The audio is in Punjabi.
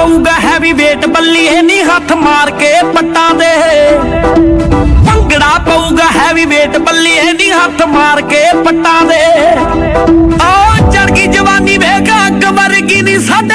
ਪਊਗਾ ਹੈਵੀ weight ਇਹ ਨਹੀਂ ਹੱਥ ਮਾਰ ਕੇ ਪੱਟਾਂ ਦੇ। ਭੰਗੜਾ ਪਊਗਾ ਹੈਵੀ weight ਇਹ ਨਹੀਂ ਹੱਥ ਮਾਰ ਕੇ ਪੱਟਾਂ ਦੇ। ਆ ਚੜ ਗਈ ਜਵਾਨੀ ਵੇਖ, ਅੱਗ ਵਰਗੀ ਨਹੀਂ ਸਾਡੀ